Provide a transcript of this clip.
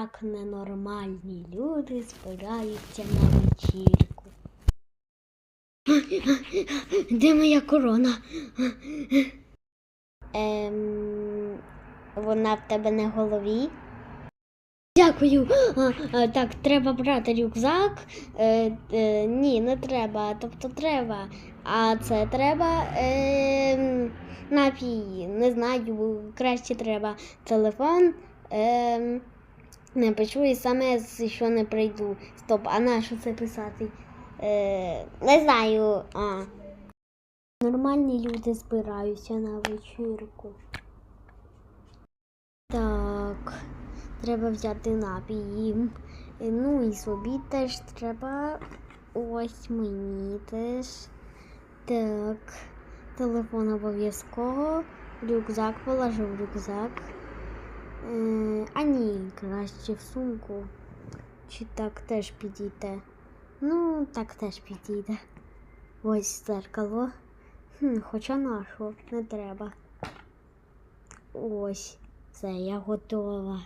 Як ненормальні люди збираються на вечірку. Де моя корона? Ем, вона в тебе на голові. Дякую. Так, треба брати рюкзак. Е, е, ні, не треба. Тобто треба. А це треба. Е, напій. Не знаю. Краще треба телефон. Е, напишу і саме, що не прийду. Стоп, а на що це писати? Е, не знаю. А. Нормальні люди збираються на вечірку. Так, треба взяти напій. Е, Ну і собі теж треба. Ось мені теж. Так, телефон обов'язково. Рюкзак положив рюкзак. Е, а ні, краще в сумку. Чи так теж підійде? Ну, так теж підійде. Ось зеркало. Хм, хоча нашу, не треба. Ось, це я готова.